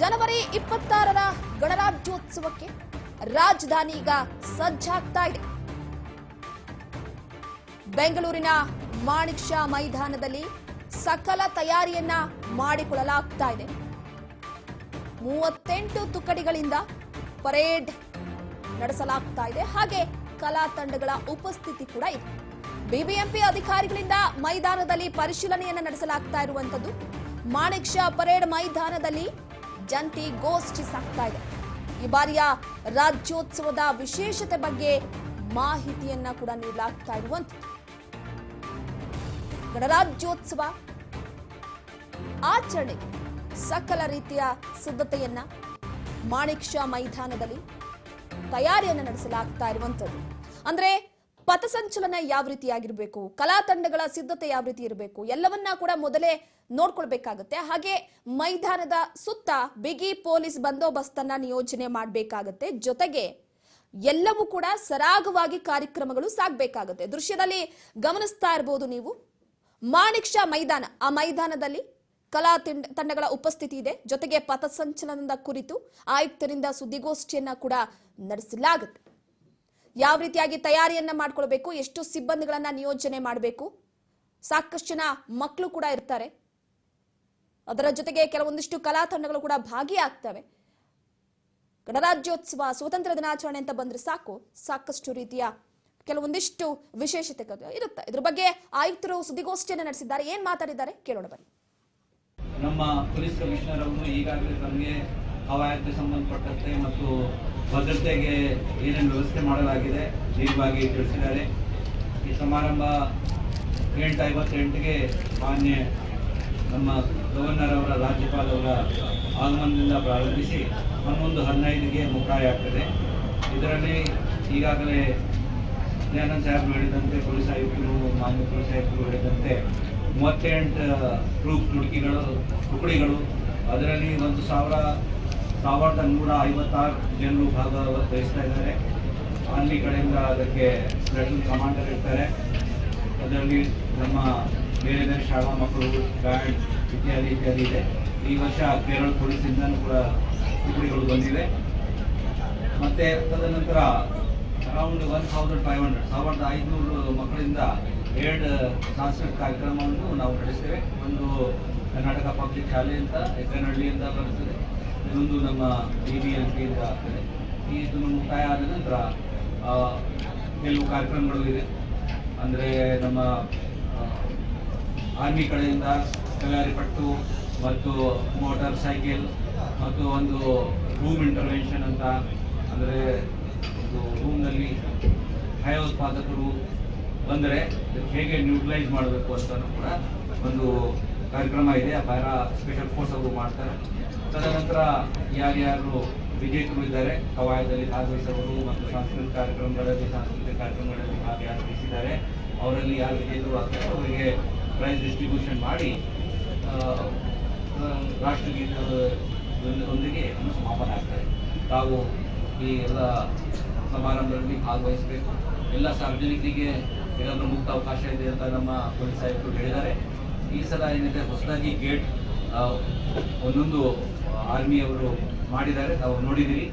ಜನವರಿ ಇಪ್ಪತ್ತಾರರ ಗಣರಾಜ್ಯೋತ್ಸವಕ್ಕೆ ರಾಜಧಾನಿ ಈಗ ಸಜ್ಜಾಗ್ತಾ ಇದೆ. ಬೆಂಗಳೂರಿನ ಮಾಣಿಕ್ ಶಾ ಮೈದಾನದಲ್ಲಿ ಸಕಲ ತಯಾರಿಯನ್ನ ಮಾಡಿಕೊಳ್ಳಲಾಗ್ತಾ ಇದೆ. ಮೂವತ್ತೆಂಟು ತುಕಡಿಗಳಿಂದ ಪರೇಡ್ ನಡೆಸಲಾಗ್ತಾ ಇದೆ. ಹಾಗೆ ಕಲಾ ತಂಡಗಳ ಉಪಸ್ಥಿತಿ ಕೂಡ ಇದೆ. ಬಿಬಿಎಂಪಿ ಅಧಿಕಾರಿಗಳಿಂದ ಮೈದಾನದಲ್ಲಿ ಪರಿಶೀಲನೆಯನ್ನ ನಡೆಸಲಾಗ್ತಾ ಇರುವಂತದ್ದು ಮಾಣಿಕ್ ಶಾ ಪರೇಡ್ ಮೈದಾನದಲ್ಲಿ ಜಂಟಿ ಗೋಷ್ಠಿ ಸಾಕ್ತಾ ಇದೆ. ಈ ಬಾರಿಯ ರಾಜ್ಯೋತ್ಸವದ ವಿಶೇಷತೆ ಬಗ್ಗೆ ಮಾಹಿತಿಯನ್ನ ಕೂಡ ನೀಡಲಾಗ್ತಾ ಇರುವಂತದ್ದು ಗಣರಾಜ್ಯೋತ್ಸವ ಆಚರಣೆ ಸಕಲ ರೀತಿಯ ಸಿದ್ಧತೆಯನ್ನ ಮಾಣಿಕ್ ಶಾ ಮೈದಾನದಲ್ಲಿ ತಯಾರಿಯನ್ನು ನಡೆಸಲಾಗ್ತಾ ಇರುವಂಥದ್ದು. ಅಂದ್ರೆ ಪಥಸಂಚಲನ ಯಾವ ರೀತಿಯಾಗಿರಬೇಕು ಕಲಾ ತಂಡಗಳ ಸಿದ್ಧತೆ ಯಾವ ರೀತಿ ಇರಬೇಕು? ಎಲ್ಲವನ್ನ ಕೂಡ ಮೊದಲೇ ನೋಡ್ಕೊಳ್ಬೇಕಾಗತ್ತೆ. ಹಾಗೆ ಮೈದಾನದ ಸುತ್ತ ಬಿಗಿ ಪೊಲೀಸ್ ಬಂದೋಬಸ್ತನ್ನ ನಿಯೋಜನೆ ಮಾಡಬೇಕಾಗತ್ತೆ. ಜೊತೆಗೆ ಎಲ್ಲವೂ ಕೂಡ ಸರಾಗವಾಗಿ ಕಾರ್ಯಕ್ರಮಗಳು ಸಾಗಬೇಕಾಗುತ್ತೆ. ದೃಶ್ಯದಲ್ಲಿ ಗಮನಿಸ್ತಾ ಇರಬಹುದು ನೀವು. ಮಾಣಿಕ್ ಶಾ ಮೈದಾನ. ಆ ಮೈದಾನದಲ್ಲಿ ಕಲಾ ತಿಂಡ- ತಂಡಗಳ ಉಪಸ್ಥಿತಿ ಇದೆ. ಜೊತೆಗೆ ಪಥಸಂಚಲನದ ಕುರಿತು ಆಯುಕ್ತರಿಂದ ಸುದ್ದಿಗೋಷ್ಠಿಯನ್ನ ಕೂಡ ನಡೆಸಲಾಗುತ್ತೆ. ಯಾವ ರೀತಿಯಾಗಿ ತಯಾರಿಯನ್ನ ಮಾಡ್ಕೊಳ್ಬೇಕು, ಎಷ್ಟು ಸಿಬ್ಬಂದಿಗಳನ್ನ ನಿಯೋಜನೆ ಮಾಡಬೇಕು? ಸಾಕಷ್ಟು ಜನ ಮಕ್ಕಳು ಕೂಡ ಇರ್ತಾರೆ. ಅದರ ಜೊತೆಗೆ ಕೆಲವೊಂದಿಷ್ಟು ಕಲಾ ತಂಡಗಳು ಕೂಡ ಭಾಗಿಯಾಗ್ತವೆ. ಗಣರಾಜ್ಯೋತ್ಸವ, ಸ್ವಾತಂತ್ರ್ಯ ದಿನಾಚರಣೆ ಅಂತ ಬಂದ್ರೆ ಸಾಕು. ಸಾಕಷ್ಟು ರೀತಿಯ ಕೆಲವೊಂದಿಷ್ಟು ವಿಶೇಷತೆ ಇರುತ್ತೆ. ಇದ್ರ ಬಗ್ಗೆ ಆಯುಕ್ತರು ಸುದ್ದಿಗೋಷ್ಠಿಯನ್ನು ನಡೆಸಿದ್ದಾರೆ. ಏನ್ ಮಾತಾಡಿದ್ದಾರೆ ಕೇಳೋಣ ಬನ್ನಿ. ನಮ್ಮ ಪೊಲೀಸ್ ಕಮಿಷನರ್ ಅವರು ಈಗಾಗಲೇ ತಮಗೆ ಸಂಬಂಧಪಟ್ಟಂತೆ ಮತ್ತು ಭದ್ರತೆಗೆ ಏನೇನು ವ್ಯವಸ್ಥೆ ಮಾಡಲಾಗಿದೆ ದೀರ್ಘವಾಗಿ ತಿಳಿಸಿದ್ದಾರೆ. ಈ ಸಮಾರಂಭ ಎಂಟು ಐವತ್ತೆಂಟಿಗೆ ಮಾನ್ಯ ನಮ್ಮ ಗವರ್ನರ್ ಅವರ ರಾಜ್ಯಪಾಲ ಅವರ ಆಗಮನದಿಂದ ಪ್ರಾರಂಭಿಸಿ ಹನ್ನೊಂದು ಹದಿನೈದಿಗೆ ಮುಕ್ತಾಯ ಆಗ್ತದೆ. ಇದರಲ್ಲಿ ಈಗಾಗಲೇ ದಯಾನಂದ್ ಸಾಹೇಬರು ಹೇಳಿದಂತೆ, ಪೊಲೀಸ್ ಆಯುಕ್ತರು ಮಾನ್ಯ ಪೊಲೀಸ್ ಆಯುಕ್ತರು ಹೇಳಿದಂತೆ ಮೂವತ್ತೆಂಟು ಟ್ರೂಪ್ ತುಡುಕಿಗಳು ಟುಕಡಿಗಳು ಅದರಲ್ಲಿ ಒಂದು ಸಾವಿರ ಸಾವಿರದ ನೂರ ಐವತ್ತಾರು ಜನರು ಭಾಗವಹಿಸ್ತಾ ಇದ್ದಾರೆ. ಅಲ್ಲಿ ಕಡೆಯಿಂದ ಅದಕ್ಕೆ ಸ್ಪೆಷಲ್ ಕಮಾಂಡರ್ ಇರ್ತಾರೆ. ಅದರಲ್ಲಿ ನಮ್ಮ ಬೇರೆ ಬೇರೆ ಶಾಲಾ ಮಕ್ಕಳು ಬ್ಯಾಂಡ್ ಇತ್ಯಾದಿ ಇತ್ಯಾದಿ ಇದೆ. ಈ ವರ್ಷ ಕೇರಳ ಪೊಲೀಸಿಂದನೂ ಕೂಡ ತುಕಡಿಗಳು ಬಂದಿವೆ ಮತ್ತು ತದನಂತರ around one thousand five hundred ಸಾವಿರದ ಐದುನೂರು ಮಕ್ಕಳಿಂದ ಎರಡು ಸಾಂಸ್ಕೃತಿಕ ಕಾರ್ಯಕ್ರಮವನ್ನು ನಾವು ನಡೆಸ್ತೇವೆ. ಒಂದು ಕರ್ನಾಟಕ ಪಬ್ಲಿಕ್ ಶಾಲೆ ಅಂತ ಹೆಗ್ಗನಹಳ್ಳಿಯಿಂದ ಬರ್ತದೆ. ಇನ್ನೊಂದು ನಮ್ಮ ಎಂ ಪಿಯಿಂದ ಆಗ್ತದೆ ಇದನ್ನು ಮುಕ್ತಾಯ ಆದ ನಂತರ ಕೆಲವು ಕಾರ್ಯಕ್ರಮಗಳು ಇದೆ. ಅಂದರೆ ನಮ್ಮ ಆರ್ಮಿ ಕಡೆಯಿಂದ ಕಲಾರಿ ಪಟ್ಟು ಮತ್ತು ಮೋಟಾರ್ ಸೈಕಲ್ ಮತ್ತು ಒಂದು ರೂಮ್ ಇಂಟರ್ವೆನ್ಷನ್ ಅಂತ, ಅಂದರೆ ಒಂದು ರೂಮ್ನಲ್ಲಿ ಭಯೋತ್ಪಾದಕರು ಬಂದರೆ ಹೇಗೆ ನ್ಯೂಟ್ರಲೈಸ್ ಮಾಡಬೇಕು ಅಂತಲೂ ಕೂಡ ಒಂದು ಕಾರ್ಯಕ್ರಮ ಇದೆ ಪ್ಯಾರಾ ಸ್ಪೆಷಲ್ ಫೋರ್ಸ್ ಅವರು ಮಾಡ್ತಾರೆ. ತದನಂತರ ಯಾರ್ಯಾರು ವಿಜೇತರು ಇದ್ದಾರೆ ಕವಾಯದಲ್ಲಿ ಭಾಗವಹಿಸೋರು ಮತ್ತು ಸಾಂಸ್ಕೃತಿಕ ಕಾರ್ಯಕ್ರಮಗಳಲ್ಲಿ ಸಾಂಸ್ಕೃತಿಕ ಕಾರ್ಯಕ್ರಮಗಳಲ್ಲಿ ಭಾಗವಹಿಸಿದ್ದಾರೆ ಅವರಲ್ಲಿ ಯಾರು ವಿಜೇತರು ಆಗ್ತಾರೆ ಅವರಿಗೆ ಪ್ರೈಸ್ ಡಿಸ್ಟ್ರಿಬ್ಯೂಷನ್ ಮಾಡಿ ರಾಷ್ಟ್ರಗೀತದೊಂದಿಗೆ ಸಮಾಪನ ಆಗ್ತಾರೆ ತಾವು ಈ ಎಲ್ಲ ಸಮಾರಂಭದಲ್ಲಿ ಭಾಗವಹಿಸಬೇಕು. ಎಲ್ಲ ಸಾರ್ವಜನಿಕರಿಗೆ ಏನಾದರೂ ಮುಕ್ತ ಅವಕಾಶ ಇದೆ ಅಂತ ನಮ್ಮ ಪೊಲೀಸ್ ಆಯುಕ್ತರು ಹೇಳಿದ್ದಾರೆ. ಈ ಸಲ ಏನಿದೆ ಹೊಸದಾಗಿ ಗೇಟ್ ಒಂದೊಂದು ಆರ್ಮಿಯವರು ಮಾಡಿದ್ದಾರೆ. ನಾವು ನೋಡಿದ್ದೀರಿ